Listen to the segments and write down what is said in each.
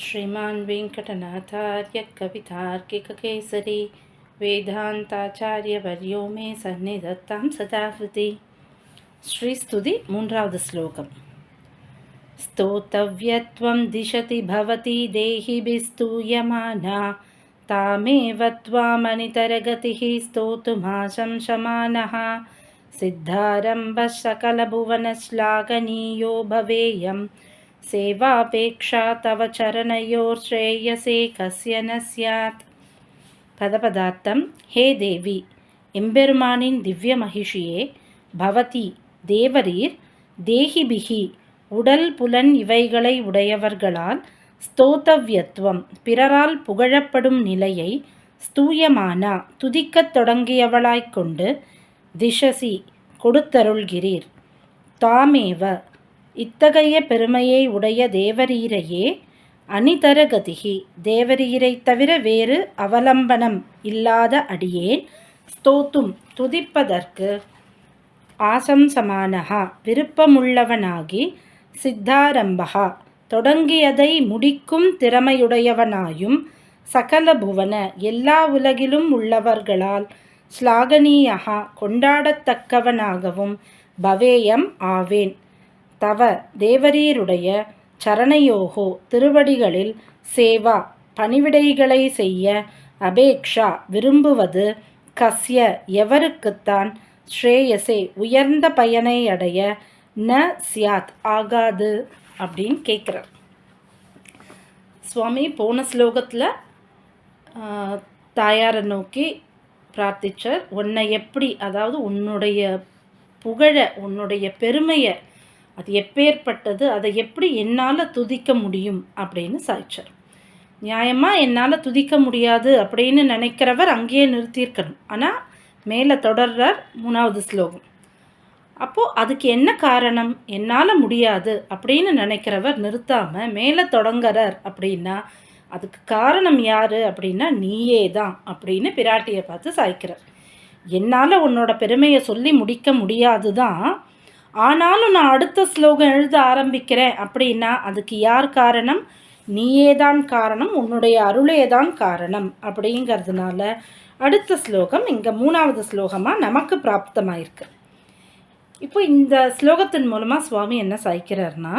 श्रीमान् वेङ्कटनाथार्यकवितार्किककेसरी वेदान्ताचार्यवर्यो मे सन्निधत्तां सदाहृति श्रीस्तुति मून््राद् श्लोकं स्तोतव्यत्वं दिशति भवती देहिभिस्तूयमाना तामेव त्वामनितरगतिः स्तोतुमाशंसमानः सिद्धारम्भुवनश्लाघनीयो भवेयम्। सेवापेक्षा तव चरणयोर्श्रेयसे कस्य न स्यात् பதபதார்த்தம் ஹே தேவி எம்பெருமானின் திவ்ய மகிஷியே பவதி தேவரீர் தேகிபிகி உடல் புலன் இவைகளை உடையவர்களால் ஸ்தோத்தவ்யத்துவம் பிறரால் புகழப்படும் நிலையை ஸ்தூயமானா துதிக்கத் தொடங்கியவளாய்க் கொண்டு திசசி கொடுத்தருள்கிறீர் தாமேவ இத்தகைய பெருமையை உடைய தேவரீரையே அணிதரகதிகி தேவரீரை தவிர வேறு அவலம்பனம் இல்லாத அடியேன் ஸ்தோத்தும் துதிப்பதற்கு ஆசம்சமானகா விருப்பமுள்ளவனாகி சித்தாரம்பகா தொடங்கியதை முடிக்கும் திறமையுடையவனாயும் சகல புவன எல்லா உலகிலும் உள்ளவர்களால் ஸ்லாகனீயகா கொண்டாடத்தக்கவனாகவும் பவேயம் ஆவேன். தவ தேவரீருடைய சரணையோகோ திருவடிகளில் சேவா பணிவிடைகளை செய்ய அபேக்ஷா விரும்புவது கஸ்ய எவருக்குத்தான் ஸ்ரேயசே உயர்ந்த பயனை அடைய ந சியாத் ஆகாது அப்படின்னு கேட்குறார். சுவாமி போன ஸ்லோகத்தில் தாயாரை நோக்கி பிரார்த்திச்சார். உன்னை எப்படி அதாவது உன்னுடைய புகழ உன்னுடைய பெருமையை அது எப்பேற்பட்டது அதை எப்படி என்னால் துதிக்க முடியும் அப்படின்னு சாய்ச்சார். நியாயமாக என்னால் துதிக்க முடியாது அப்படின்னு நினைக்கிறவர் அங்கேயே நிறுத்தியிருக்கணும். ஆனால் மேலே தொடர்றார் மூணாவது ஸ்லோகம். அப்போது அதுக்கு என்ன காரணம்? என்னால் முடியாது அப்படின்னு நினைக்கிறவர் நிறுத்தாமல் மேலே தொடங்குறார் அப்படின்னா அதுக்கு காரணம் யார் அப்படின்னா நீயே தான் அப்படின்னு பிராட்டியை பார்த்து சாய்க்கிறார். என்னால் உன்னோட பெருமையை சொல்லி முடிக்க முடியாது தான் ஆனாலும் நான் அடுத்த ஸ்லோகம் எழுத ஆரம்பிக்கிறேன். அப்படின்னா அதுக்கு யார் காரணம்? நீயே தான் காரணம். உன்னுடைய அருளே தான் காரணம். அப்படிங்கிறதுனால அடுத்த ஸ்லோகம் இங்கே மூணாவது ஸ்லோகமாக நமக்கு பிராப்தமாயிருக்கு. இப்போ இந்த ஸ்லோகத்தின் மூலமாக சுவாமி என்ன சாய்க்கிறார்னா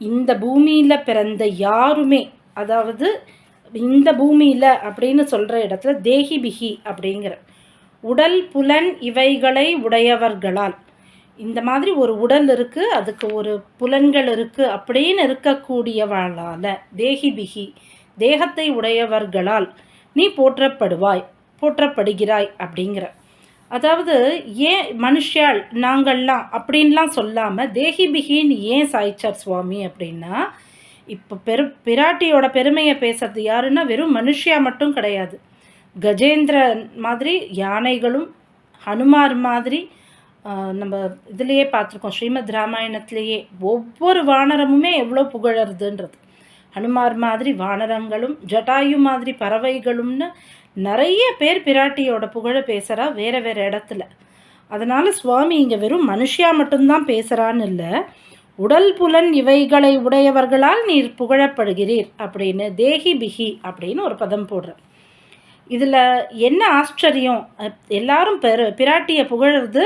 இந்த பூமியில் பிறந்த யாருமே அதாவது இந்த பூமியில் அப்படின்னு சொல்கிற இடத்துல தேஹி பிஹி அப்படிங்கிற உடல் புலன் இவைகளை உடையவர்களால் இந்த மாதிரி ஒரு உடல் இருக்குது அதுக்கு ஒரு புலன்கள் இருக்குது அப்படின்னு இருக்கக்கூடியவளால் தேகி பிகி தேகத்தை உடையவர்களால் நீ போற்றப்படுவாய் போற்றப்படுகிறாய் அப்படிங்கிற. அதாவது ஏன் மனுஷால் நாங்கள்லாம் அப்படின்லாம் சொல்லாமல் தேகி பிகின்னு ஏன் சாய்ச்சார் சுவாமி அப்படின்னா இப்போ பெரு பிராட்டியோட பெருமையை பேசுறது யாருன்னா வெறும் மனுஷியா மட்டும் கிடையாது. கஜேந்திரன் மாதிரி யானைகளும் ஹனுமார் மாதிரி நம்ம இதுலேயே பார்த்துருக்கோம் ஸ்ரீமத் ராமாயணத்திலேயே ஒவ்வொரு வானரமுமே எவ்வளோ புகழறதுன்றது. ஹனுமார் மாதிரி வானரங்களும் ஜட்டாயு மாதிரி பறவைகளும்னு நிறைய பேர் பிராட்டியோட புகழ பேசுகிறா வேறு வேறு இடத்துல. அதனால் சுவாமி இங்கே வெறும் மனுஷியா மட்டும்தான் பேசுகிறான்னு இல்லை உடல் புலன் இவைகளை உடையவர்களால் நீர் புகழப்படுகிறீர் அப்படின்னு தேஹி பிஹி அப்படின்னு ஒரு பதம் போடுற இதில் என்ன ஆச்சரியம்? எல்லாரும் பெரு பிராட்டியை புகழறது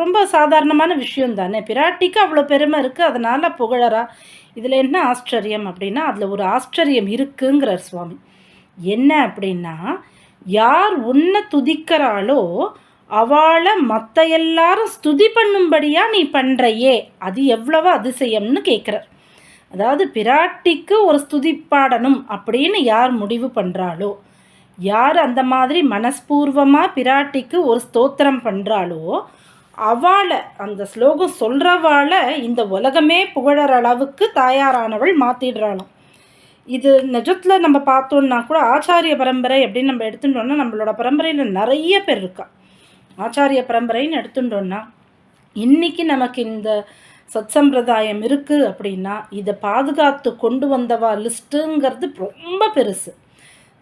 ரொம்ப சாதாரணமான விஷயம் தானே. பிராட்டிக்கு அவ்வளோ பெருமை இருக்குது அதனால் புகழறா? இதில் என்ன ஆச்சரியம் அப்படின்னா அதில் ஒரு ஆச்சரியம் இருக்குங்கிறார் சுவாமி. என்ன அப்படின்னா யார் உன்னை துதிக்கிறாளோ அவளை மற்ற எல்லாரும் ஸ்துதி பண்ணும்படியாக நீ பண்ணுறையே அது எவ்வளவோ அதிசயம்னு கேட்குறார் அதாவது பிராட்டிக்கு ஒரு ஸ்துதி பாடணும் அப்படின்னு யார் முடிவு பண்ணுறாளோ யார் அந்த மாதிரி மனஸ்பூர்வமாக பிராட்டிக்கு ஒரு ஸ்தோத்திரம் பண்ணுறாளோ அவளை அந்த ஸ்லோகம் சொல்கிறவாளை இந்த உலகமே புகழற அளவுக்கு தாயாரானவள் மாற்றிடுறாளாம் இது நிஜத்தில் நம்ம பார்த்தோன்னா கூட ஆச்சாரிய பரம்பரை அப்படின்னு நம்ம எடுத்துட்டோம்னா நம்மளோட பரம்பரையில் நிறைய பேர் இருக்கா. ஆச்சாரிய பரம்பரைன்னு எடுத்துட்டோன்னா இன்றைக்கி நமக்கு இந்த சத் சம்பிரதாயம் இருக்குது அப்படின்னா இதை பாதுகாத்து கொண்டு வந்தவா லிஸ்ட்டுங்கிறது ரொம்ப பெருசு.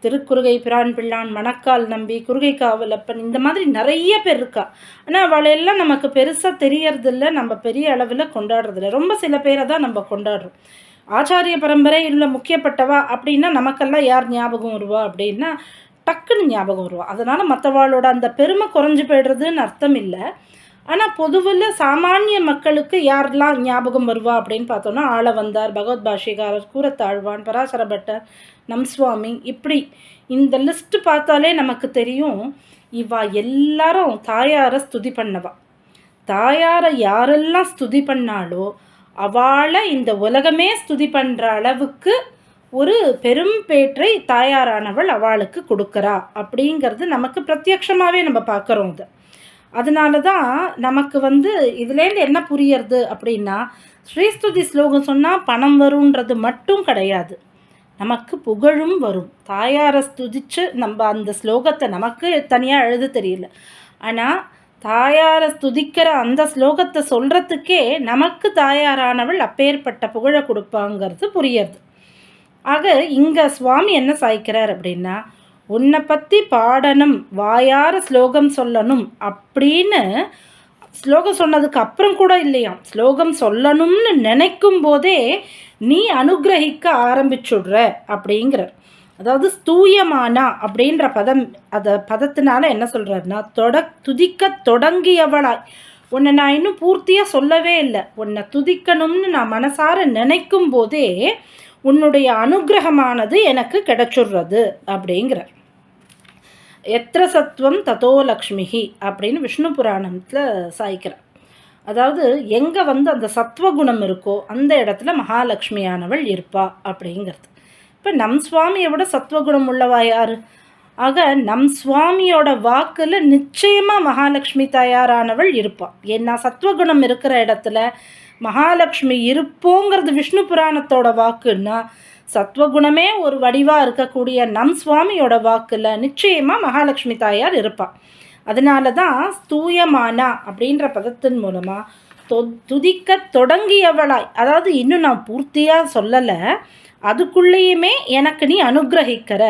திருக்குறுகை பிரான் பிள்ளான் மணக்கால் நம்பி குறுகை காவலப்பன் இந்த மாதிரி நிறைய பேர் இருக்கா. ஆனால் அவளையெல்லாம் நமக்கு பெருசாக தெரியறதில்ல நம்ம பெரிய அளவில் கொண்டாடுறதில்ல. ரொம்ப சில பேரை தான் நம்ம கொண்டாடுறோம். ஆச்சாரிய பரம்பரை இல்லை முக்கியப்பட்டவா அப்படின்னா நமக்கெல்லாம் யார் ஞாபகம் வருவா அப்படின்னா டக்குன்னு ஞாபகம் வருவா. அதனால் மற்றவாளோட அந்த பெருமை குறைஞ்சி போய்டுறதுன்னு அர்த்தம் இல்லை. ஆனால் பொதுவில் சாமானிய மக்களுக்கு யாரெல்லாம் ஞாபகம் வருவா அப்படின்னு பார்த்தோன்னா ஆள வந்தார் பகவத் பாஷிகாரர் கூரத்தாழ்வான் பராசர பட்டர் நம் சுவாமி இப்படி இந்த லிஸ்ட்டு பார்த்தாலே நமக்கு தெரியும் இவா எல்லாரும் தாயாரை ஸ்துதி பண்ணவா. தாயாரை யாரெல்லாம் ஸ்துதி பண்ணாலோ அவளை இந்த உலகமே ஸ்துதி பண்ணுற அளவுக்கு ஒரு பெரும் பேற்றை தாயாரானவள் அவளுக்கு கொடுக்குறா. அப்படிங்கிறது நமக்கு பிரத்யக்ஷமாகவே நம்ம பார்க்குறோம் இது. அதனால தான் நமக்கு வந்து இதுலேருந்து என்ன புரியறது அப்படின்னா ஸ்ரீஸ்துதி ஸ்லோகம் சொன்னால் பணம் வருன்றது மட்டும் கிடையாது. நமக்கு புகழும் வரும். தாயாரை ஸ்துதிச்சு நம்ம அந்த ஸ்லோகத்தை நமக்கு தனியாக எழுத தெரியல. ஆனால் தாயாரை ஸ்துதிக்கிற அந்த ஸ்லோகத்தை சொல்கிறதுக்கே நமக்கு தாயாரானவள் அப்பேற்பட்ட புகழை கொடுப்பாங்கிறது புரியறது. ஆக இங்கே சுவாமி என்ன சாய்க்கிறார் அப்படின்னா உன்னை பற்றி பாடணும் வாயார ஸ்லோகம் சொல்லணும் அப்படின்னு ஸ்லோகம் சொன்னதுக்கு அப்புறம் கூட இல்லையாம் ஸ்லோகம் சொல்லணும்னு நினைக்கும் போதே நீ அனுகிரகிக்க ஆரம்பிச்சுடுற அப்படிங்கிறார். அதாவது ஸ்தூயமானா அப்படின்ற பதம் அதை பதத்தினால என்ன சொல்கிறாருன்னா தொட துதிக்க தொடங்கியவளாய். உன்னை நான் இன்னும் பூர்த்தியாக சொல்லவே இல்லை. உன்னை துதிக்கணும்னு நான் மனசார நினைக்கும் போதே உன்னுடைய அனுகிரகமானது எனக்கு கிடைச்சுடுறது அப்படிங்கிறார். எத்திர சத்துவம் ததோ லக்ஷ்மிகி அப்படின்னு விஷ்ணு புராணத்தில் சாய்க்கிறார். அதாவது எங்கே வந்து அந்த சத்வகுணம் இருக்கோ அந்த இடத்துல மகாலட்சுமியானவள் இருப்பா அப்படிங்கிறது. இப்போ நம் சுவாமியை விட சத்வகுணம் உள்ளவா யார்? ஆக நம் சுவாமியோட வாக்கில் நிச்சயமாக மகாலட்சுமி தயாரானவள் இருப்பாள் ஏன்னா சத்வகுணம் இருக்கிற இடத்துல மகாலட்சுமி இருப்போங்கிறது விஷ்ணு புராணத்தோட வாக்குன்னா சத்வகுணமே ஒரு வடிவாக இருக்கக்கூடிய நம் சுவாமியோட வாக்கில் நிச்சயமாக மகாலட்சுமி தாயார் இருப்பாள் அதனால தான் ஸ்தூயமானா அப்படின்ற பதத்தின் மூலமாக தொ துதிக்க தொடங்கியவளாய். அதாவது இன்னும் நான் பூர்த்தியாக சொல்லலை. அதுக்குள்ளேயுமே எனக்கு நீ அனுகிரகிக்கிற.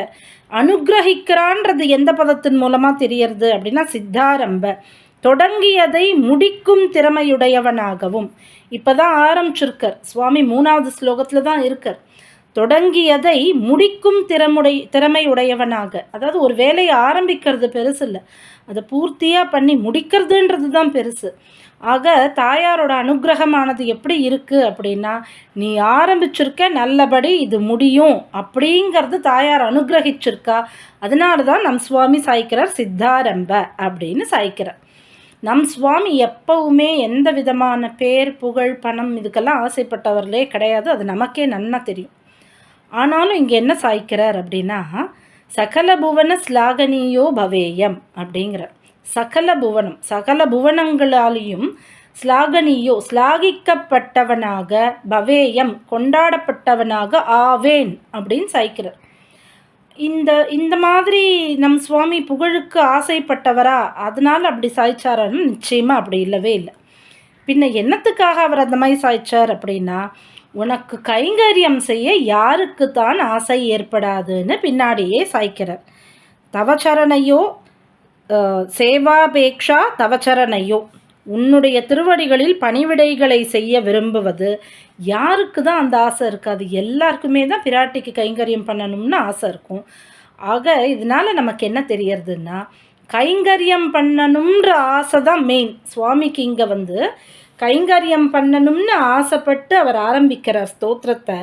அனுகிரகிக்கிறான்றது எந்த பதத்தின் மூலமாக தெரியறது அப்படின்னா சித்தாரம்ப. தொடங்கியதை முடிக்கும் திறமையுடையவனாகவும் இப்போ தான் ஆரம்பிச்சிருக்கர். சுவாமி மூணாவது ஸ்லோகத்தில் தான் இருக்கார். தொடங்கியதை முடிக்கும் திறமுடை திறமை உடையவனாக அதாவது ஒரு வேலையை ஆரம்பிக்கிறது பெருசு இல்லை. அதை பூர்த்தியாக பண்ணி முடிக்கிறதுன்றது தான் பெருசு. ஆக தாயாரோட அனுகிரகமானது எப்படி இருக்குது அப்படின்னா நீ ஆரம்பிச்சிருக்க நல்லபடி இது முடியும் அப்படிங்கிறது தாயார் அனுகிரகிச்சிருக்கா. அதனால தான் நம் சுவாமி சாய்க்கிறார் சித்தாரம்ப அப்படின்னு சாய்க்கிறார். நம் சுவாமி எப்பவுமே எந்த விதமான பேர் புகழ் பணம் இதுக்கெல்லாம் ஆசைப்பட்டவர்களே கிடையாது. அது நமக்கே நன்னா தெரியும். ஆனாலும் இங்கே என்ன சாய்க்கிறார் அப்படின்னா சகல புவன ஸ்லாகனியோ பவேயம் அப்படிங்கிறார். சகல புவனம் சகல புவனங்களாலேயும் ஸ்லாகனியோ ஸ்லாகிக்கப்பட்டவனாக பவேயம் கொண்டாடப்பட்டவனாக ஆவேன் அப்படின்னு சாய்க்கிறார். இந்த இந்த மாதிரி நம் சுவாமி புகழுக்கு ஆசைப்பட்டவரா? அதனால் அப்படி சாய்ச்சாரான்னு நிச்சயமாக அப்படி இல்லவே இல்லை. பின்ன என்னத்துக்காக அவர் அந்த மாதிரி சாய்ச்சார் அப்படின்னா உனக்கு கைங்கரியம் செய்ய யாருக்கு தான் ஆசை ஏற்படாதுன்னு பின்னாடியே சாய்க்கிறார். தவச்சரணையோ சேவாபேக்ஷா தவச்சரணையோ. உன்னுடைய திருவடிகளில் பணிவிடைகளை செய்ய விரும்புவது. யாருக்கு தான் அந்த ஆசை இருக்காது. எல்லாருக்குமே தான் பிராட்டிக்கு கைங்கரியம் பண்ணணும்னு ஆசை இருக்கும். ஆக இதனால் நமக்கு என்ன தெரியறதுன்னா கைங்கரியம் பண்ணணுன்ற ஆசை தான் மெயின் சுவாமிக்கு இங்கே வந்து கைங்கரியம் பண்ணணும்னு ஆசைப்பட்டு அவர் ஆரம்பிக்கிறார் ஸ்தோத்திரத்தை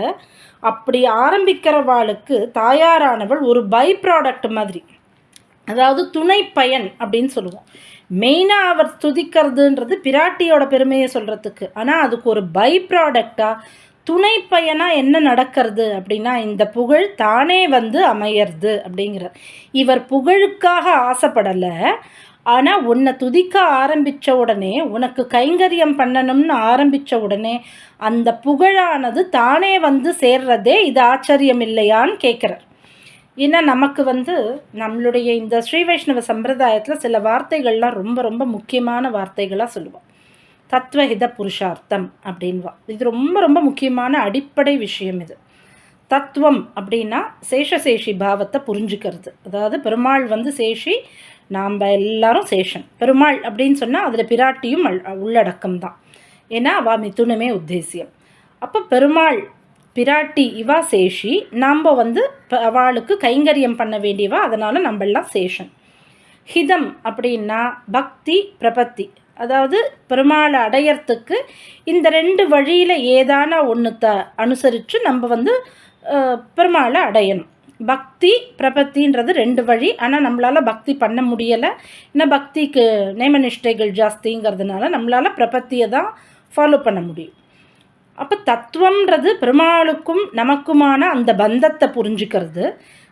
அப்படி ஆரம்பிக்கிறவாளுக்கு தாயாரானவள் ஒரு பை ப்ராடக்ட் மாதிரி. அதாவது துணை பயன் அப்படின்னு சொல்லுவோம். மெயினாக அவர் துதிக்கிறதுன்றது பிராட்டியோட பெருமையை சொல்கிறதுக்கு ஆனால் அதுக்கு ஒரு பை ப்ராடக்டாக துணை பயனாக என்ன நடக்கிறது அப்படின்னா இந்த புகழ் தானே வந்து அமையிறது அப்படிங்கிறார். இவர் புகழுக்காக ஆசைப்படலை. ஆனால் உன்னை துதிக்க ஆரம்பித்த உடனே உனக்கு கைங்கரியம் பண்ணணும்னு ஆரம்பித்த உடனே அந்த புகழானது தானே வந்து சேர்றதே இது ஆச்சரியம் இல்லையான்னு கேட்குறார். ஏன்னா நமக்கு வந்து நம்மளுடைய இந்த ஸ்ரீ வைஷ்ணவ சம்பிரதாயத்தில் சில வார்த்தைகள்லாம் ரொம்ப ரொம்ப முக்கியமான வார்த்தைகளாக சொல்லுவோம். தத்வஹித புருஷார்த்தம் அப்படின்வா இது ரொம்ப ரொம்ப முக்கியமான அடிப்படை விஷயம் இது. தத்துவம் அப்படின்னா சேஷசேஷி பாவத்தை புரிஞ்சுக்கிறது. அதாவது பெருமாள் வந்து சேஷி நாம் எல்லாரும் சேஷன். பெருமாள் அப்படின்னு சொன்னால் அதில் பிராட்டியும் உள்ளடக்கம் தான் ஏன்னா அவா மிதுனமே உத்தேசியம். அப்போ பெருமாள் பிராட்டி இவா சேஷி நாம் வந்து அவளுக்கு கைங்கரியம் பண்ண வேண்டியவா? அதனால் நம்மளாம் சேஷன். ஹிதம் அப்படின்னா பக்தி பிரபத்தி. அதாவது பெருமாளை அடையறதுக்கு இந்த ரெண்டு வழியில் ஏதான ஒன்றுத்தை அனுசரித்து நம்ம வந்து பெருமாளை அடையணும். பக்தி பிரபத்தின்றது ரெண்டு வழி. ஆனால் நம்மளால் பக்தி பண்ண முடியலை. ஏன்னா பக்திக்கு நேமநிஷ்டைகள் ஜாஸ்திங்கிறதுனால நம்மளால் பிரபத்தியை தான் ஃபாலோ பண்ண முடியும். அப்போ தத்துவம்ன்றது பெருமாளுக்கும் நமக்குமான அந்த பந்தத்தை புரிஞ்சுக்கிறது.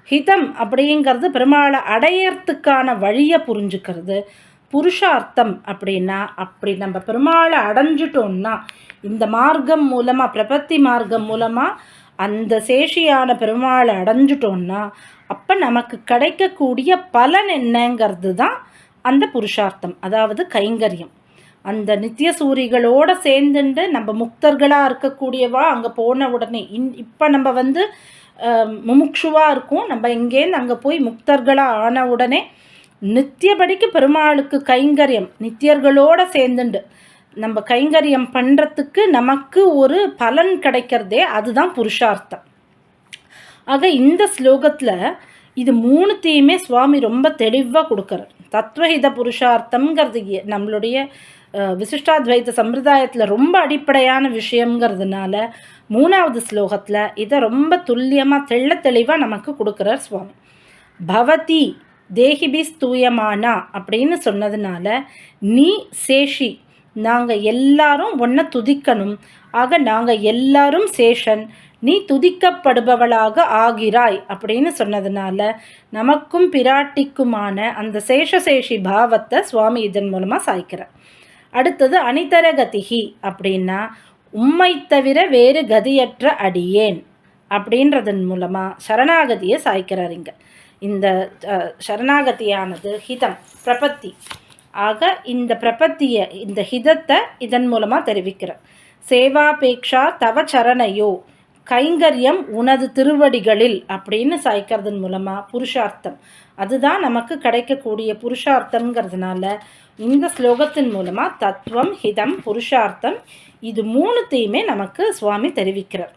ஹிதம் அப்படிங்கிறது பெருமாளை அடையறதுக்கான வழியை புரிஞ்சுக்கிறது. புருஷார்த்தம் அப்படின்னா அப்படி நம்ம பெருமாளை அடைஞ்சிட்டோம்னா இந்த மார்க்கம் மூலமாக பிரபத்தி மார்க்கம் மூலமாக அந்த சேஷியான பெருமாளை அடைஞ்சிட்டோம்னா அப்போ நமக்கு கிடைக்கக்கூடிய பலன் என்னங்கிறது தான் அந்த புருஷார்த்தம் அதாவது கைங்கரியம். அந்த நித்திய சூரிகளோடு சேர்ந்துட்டு நம்ம முக்தர்களாக இருக்கக்கூடியவா அங்கே போன உடனே. இன் இப்போ நம்ம வந்து முமுக்ஷுவாக இருக்கும். நம்ம இங்கேருந்து அங்கே போய் முக்தர்களாக ஆன உடனே நித்தியபடிக்கு பெருமாளுக்கு கைங்கரியம் நித்தியர்களோடு சேர்ந்துண்டு. நம்ம கைங்கரியம் பண்ணுறதுக்கு நமக்கு ஒரு பலன் கிடைக்கிறதே அதுதான் புருஷார்த்தம். ஆக இந்த ஸ்லோகத்தில் இது மூணுத்தையுமே சுவாமி ரொம்ப தெளிவாக கொடுக்குறார். தத்துவஹித புருஷார்த்தம்ங்கிறது நம்மளுடைய விசிஷ்டாத்வைத சம்பிரதாயத்தில் ரொம்ப அடிப்படையான விஷயங்கிறதுனால மூணாவது ஸ்லோகத்தில் இதை ரொம்ப துல்லியமாக தெள்ள தெளிவாக நமக்கு கொடுக்குறார் சுவாமி. பவதி தேகிபி ஸ்தூயமானா அப்படின்னு சொன்னதுனால நீ சேஷி நாங்கள் எல்லாரும் ஒன்றை துதிக்கணும். ஆக நாங்கள் எல்லாரும் சேஷன் நீ துதிக்கப்படுபவளாக ஆகிறாய் அப்படின்னு சொன்னதுனால நமக்கும் பிராட்டிக்குமான அந்த சேஷசேஷி பாவத்தை சுவாமி இதன் மூலமாக சாய்க்கிறார். அடுத்தது அனிதர கதிகி அப்படின்னா உம்மை தவிர வேறு கதியற்ற அடியேன் அப்படின்றதன் மூலமாக சரணாகதியை சாய்க்கிறார் இங்கே. இந்த சரணாகதியானது ஹிதம் பிரபத்தி. ஆக இந்த பிரபத்தியை இந்த ஹிதத்தை இதன் மூலமாக தெரிவிக்கிறார். சேவாபேக்ஷா தவ சரணையோ கைங்கரியம் உனது திருவடிகளில் அப்படின்னு சாய்க்கிறதன் மூலமாக புருஷார்த்தம். அதுதான் நமக்கு கிடைக்கக்கூடிய புருஷார்த்தங்கிறதுனால இந்த ஸ்லோகத்தின் மூலமாக தத்துவம் ஹிதம் புருஷார்த்தம் இது மூணுத்தையுமே நமக்கு சுவாமி தெரிவிக்கிறார்.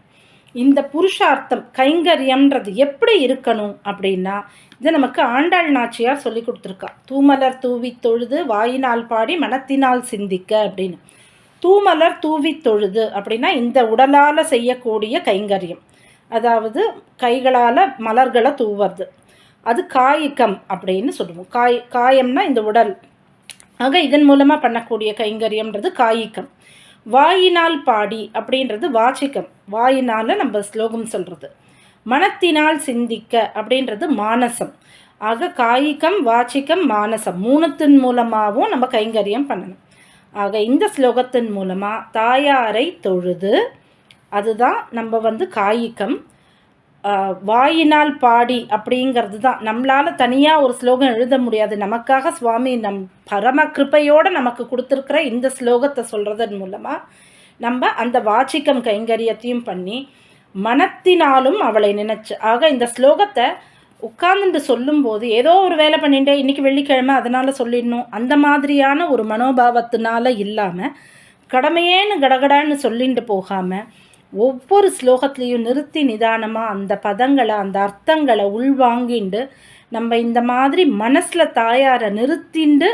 இந்த புருஷார்த்தம் கைங்கரியம்ன்றது எப்படி இருக்கணும் அப்படின்னா இதை நமக்கு ஆண்டாள் நாச்சியார் சொல்லி கொடுத்துருக்கா தூமலர் தூவி தொழுது வாயினால் பாடி மனத்தினால் சிந்திக்க அப்படின்னு. தூமலர் தூவி தொழுது அப்படின்னா இந்த உடலால் செய்யக்கூடிய கைங்கரியம். அதாவது கைகளால் மலர்களை தூவது அது காய்கம் அப்படின்னு சொல்லுவோம். காய் காயம்னா இந்த உடல். ஆக இதன் மூலமாக பண்ணக்கூடிய கைங்கரியம்ன்றது காய்கம். வாயினால் பாடி அப்படின்றது வாச்சிக்கம் வாயினால் நம்ம ஸ்லோகம் சொல்கிறது மனத்தினால் சிந்திக்க அப்படின்றது மானசம். ஆக காய்கம் வாச்சிக்கம் மானசம் மூணத்தின் மூலமாகவும் நம்ம கைங்கரியம் பண்ணணும். ஆக இந்த ஸ்லோகத்தின் மூலமாக தாயாரை தொழுது அதுதான் நம்ம வந்து காய்கம். வாயினால் பாடி அப்படிங்கிறது தான் நம்மளால் தனியாக ஒரு ஸ்லோகம் எழுத முடியாது. நமக்காக சுவாமி நம் பரம கிருப்பையோடு நமக்கு கொடுத்துருக்குற இந்த ஸ்லோகத்தை சொல்கிறதன் மூலமாக நம்ம அந்த வாச்சிக்கம் கைங்கரியத்தையும் பண்ணி மனத்தினாலும் அவளை நினைச்சு. ஆக இந்த ஸ்லோகத்தை உட்கார்ந்துட்டு சொல்லும்போது ஏதோ ஒரு வேலை பண்ணிட்டே இன்றைக்கி வெள்ளிக்கிழமை அதனால் சொல்லிடணும். அந்த மாதிரியான ஒரு மனோபாவத்தினால இல்லாமல் கடமையேன்னு கடகடான்னு சொல்லிட்டு போகாமல் ஒவ்வொரு ஸ்லோகத்துலேயும் நிறுத்தி நிதானமாக அந்த பதங்களை அந்த அர்த்தங்களை உள்வாங்கிண்டு நம்ம இந்த மாதிரி மனசில் தாயாரை நிறுத்திண்டு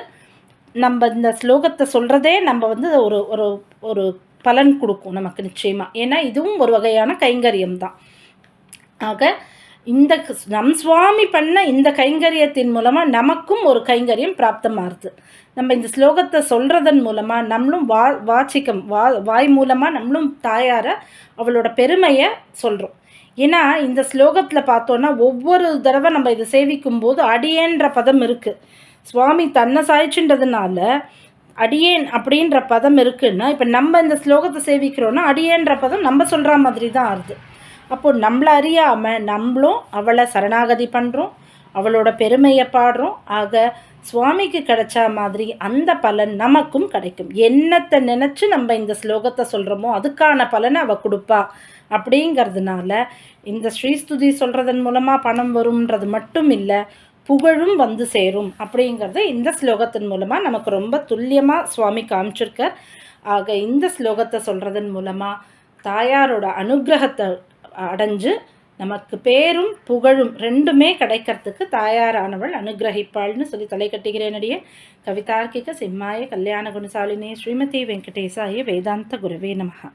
நம்ம இந்த ஸ்லோகத்தை சொல்கிறதே நம்ம வந்து ஒரு ஒரு ஒரு பலன் கொடுக்கும் நமக்கு நிச்சயமாக ஏன்னா இதுவும் ஒரு வகையான கைங்கரியம் தான். ஆக இந்த நம் சுவாமி பண்ண இந்த கைங்கரியத்தின் மூலமாக நமக்கும் ஒரு கைங்கரியம் பிராப்தமாகுது. நம்ம இந்த ஸ்லோகத்தை சொல்கிறதன் மூலமாக நம்மளும் வா வாச்சிக்கம் வா வாய் மூலமாக நம்மளும் தாயார அவளோட பெருமையை சொல்கிறோம் ஏன்னா இந்த ஸ்லோகத்தில் பார்த்தோன்னா ஒவ்வொரு தடவை நம்ம இதை சேவிக்கும் போது அடியேன்ற பதம் இருக்குது சுவாமி தன்னை சாய்ச்சின்றதுனால அடியேன் அப்படின்ற பதம் இருக்குன்னா இப்போ நம்ம இந்த ஸ்லோகத்தை சேவிக்கிறோன்னா அடியேன்ற பதம் நம்ம சொல்கிற மாதிரி தான் ஆகுது. அப்போது நம்மளை அறியாமல் நம்மளும் அவளை சரணாகதி பண்ணுறோம் அவளோட பெருமையை பாடுறோம். ஆக சுவாமிக்கு கிடைச்சா மாதிரி அந்த பலன் நமக்கும் கிடைக்கும். என்னத்தை நினச்சி நம்ம இந்த ஸ்லோகத்தை சொல்கிறோமோ அதுக்கான பலனை அவள் கொடுப்பா. அப்படிங்கிறதுனால இந்த ஸ்ரீஸ்துதி சொல்கிறதன் மூலமாக பணம் வரும்ன்றது மட்டும் இல்லை புகழும் வந்து சேரும் அப்படிங்கிறத இந்த ஸ்லோகத்தின் மூலமாக நமக்கு ரொம்ப துல்லியமாக சுவாமி காமிச்சிருக்கார். ஆக இந்த ஸ்லோகத்தை சொல்கிறதன் மூலமாக தாயாரோட அனுகிரகத்தை அடைஞ்சு நமக்கு பேரும் புகழும் ரெண்டுமே கிடைக்கிறதுக்கு தாயாரானவள் அனுகிரகிப்பாள்னு சொல்லி தலை கட்டுகிறேனடிய கவிதார்க்கிக சிம்மாய கல்யாண குணசாலினே ஸ்ரீமதி வெங்கடேசாய வேதாந்த குருவே நமகா